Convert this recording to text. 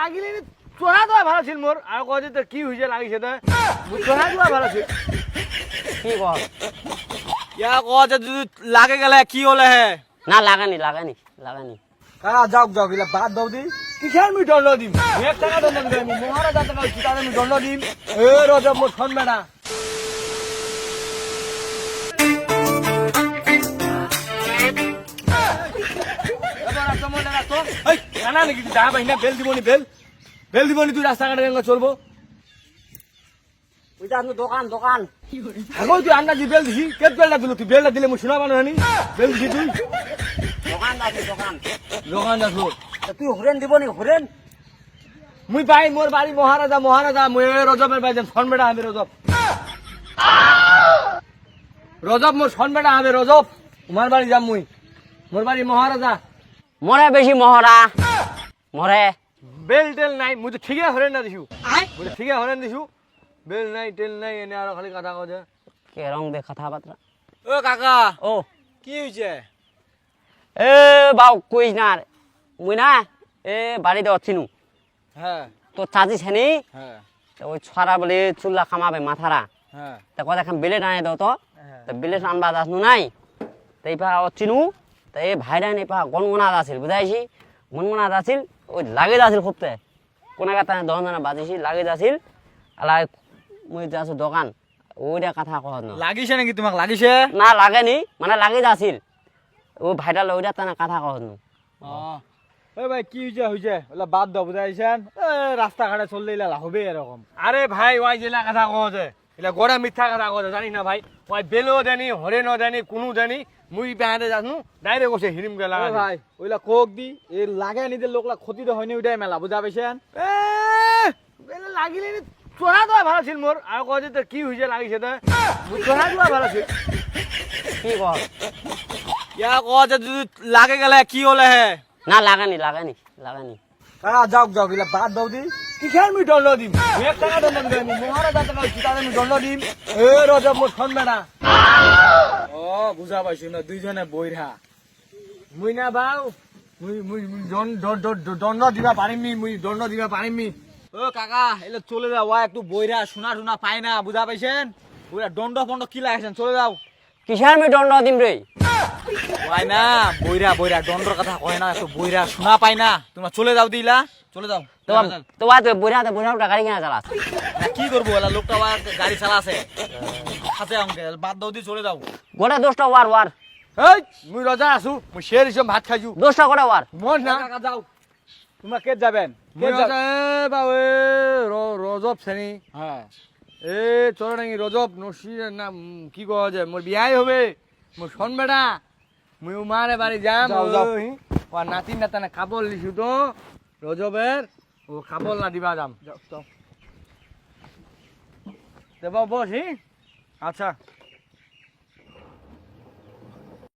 লাগিলে নি চোরা দেওয়া ভালো ছিল মোর আর কয় তোর কি হয়েছে লাগিছে তো চোরা দেওয়া ভালো ছিল কি কর ইয়া কয় যে যদি লাগে গেলে কি হলে হে? না লাগানি লাগানি লাগানি কাকা যাওক যাওক এগুলা বাদ দাও দি কিসের আমি দণ্ড দিম? এক টাকা দণ্ড দিম আমি মহারাজা টাকা তার আমি দণ্ড দিম। এ রজব মোর শোন বেটা জানা নাকি তুই দাঁড়া না বেল দিবনি বেল। বেল দিবনি তুই রাস্তাঘাটে চলবো। ওইটা আপনার দোকান দোকান। আগো তুই বেল দিছি কেত বেলটা দিল তুই? বেলটা দিলে মুই শোনা পানো হানি। বেল দিছি তুই। দোকান আছে দোকান? দোকান তুই হরেন হরেন? মুই পাই মোর বাড়ি মহারাজা মহারাজা মুই রজবের বাই যাম শোন বেটা আমি রজব। রজব মোর শোন বেটা আমি রজব। তোমার বাড়ি যাম মুই। মোর বাড়ি মহারাজা। মরে বেশি মহরা মরে। বেল টেল নাই মুই তো ঠিকই হরেন না দিছু। মুই তো ঠিকই হরেন দিছু। বেল নাই টেল নাই এনে আর খালি কথা কছে কে রং দে কথাবার্তা ও কাকা। ও কি হয়েছে এ বাউ কইস না। মুই না এ বাড়িতে অছিনু হ্যাঁ তোর চাচি ছেনি হ্যাঁ তা ওই ছড়া বলে চুল্লা খামাবে মাথারা হ্যাঁ তা কথা এখন বেলেট আনে দাও তো তা বেলেট আনবা যাসনু নাই। তা এইপা অচিনু তা এই ভাইরা এইপা গনগনাত আছিল বুঝাইছি? গনগনাত আছিল ওই লাগে যাছিল খুবতে। কোনা কথা দহন জানা বাজিছি লাগে যাছিল আলা মুই যাছো দোকান ওইটা কথা কহ ন। লাগিছে নাকি তোমাক? লাগিছে? না লাগেনি মানে লাগে যাছিল ও ভাইটা ওইটা তানা কথা কহ ন। ওই ভাই কি হয়েছে হয়েছে ওলা বাদ দাও বুঝাইছেন রাস্তাঘাটে চললে এলা হবে এরকম আরে ভাই ওই জেলা কথা কছে এটা গোড়া মিথ্যা কথা কছে জানিস না ভাই? ওই বেলও দেনি হরেনও দেনি কোনো দেনি। মুই বেহাতে যাসনু ডাইরেক্ট কছে হিরিম গেলা ও ভাই ওইলা কোক দি এই লাগে নিতে লোকলা ক্ষতি তো হয়নি ওইটাই মেলা বুঝা পাইছেন? বেলে লাগিলে নি চোরা দেওয়া ভালো ছিল মোর আর কয় যে তোর কি হয়েছে লাগিছে তো চোরা দেওয়া ভালো ছিল কি কর ইয়া কয় যে যদি লাগে গেলে কি হলে হে? না লাগানি লাগানি লাগানি কাকা যাওক যাওক এগুলা বাদ দাও দি। কিসের আমি দণ্ড দিম? এক টাকা দণ্ড দিম। টাকা হচ্ছে তার আমি দণ্ড দিম। এ রজব মোর শোন বেটা ও বুঝা পাইছি না দুইজনে বইরা। মুই না বাও মুই মুই মুই দণ্ড দিবা পাৰিমি মুই দণ্ড দিবা পাৰিমি ও কাকা এলে চলে যাও ওয়া একটু বইরা শোনা টুনা পাই না বুঝা পাইছেন? ওরা দণ্ড ফন্ড কি লাগাইছেন চলে যাও। কিসের আমি দণ্ড দিম রে পাই না বইরা বইরা দণ্ডর কথা কয় না একটু বইরা শোনা পাই না। তোমরা চলে যাও দিলা চলে যাও। তোমার তোমার তো তো বুড়া গাড়ি কেনা চালাস কি করব লোকটা গাড়ি চালাছে। হাতে অঙ্কে বাদ দাও দি চলে যাও। গোটা দশটা ওয়ার ওয়ার। এই মুই রজা আছো মুই শের হিসেবে ভাত খাইছো দশটা গোটা ওয়ার। মন না? কাকা যাও। তোমরা কে যাবেন? কে এ র- রজব শ্রেণি। হ্যাঁ। এ তোর নাকি রজব নসির না কি কওয়া যায়? মোর বিয়াই হবে মোর শোন বেটা। মুই উমারে বাড়ি যাম ও নাতি নাতানে কাপড় লিছু তো। রজবের ও কাপড় না দিবা যাম। যাও যাও। দেব বস হি। আচ্ছা।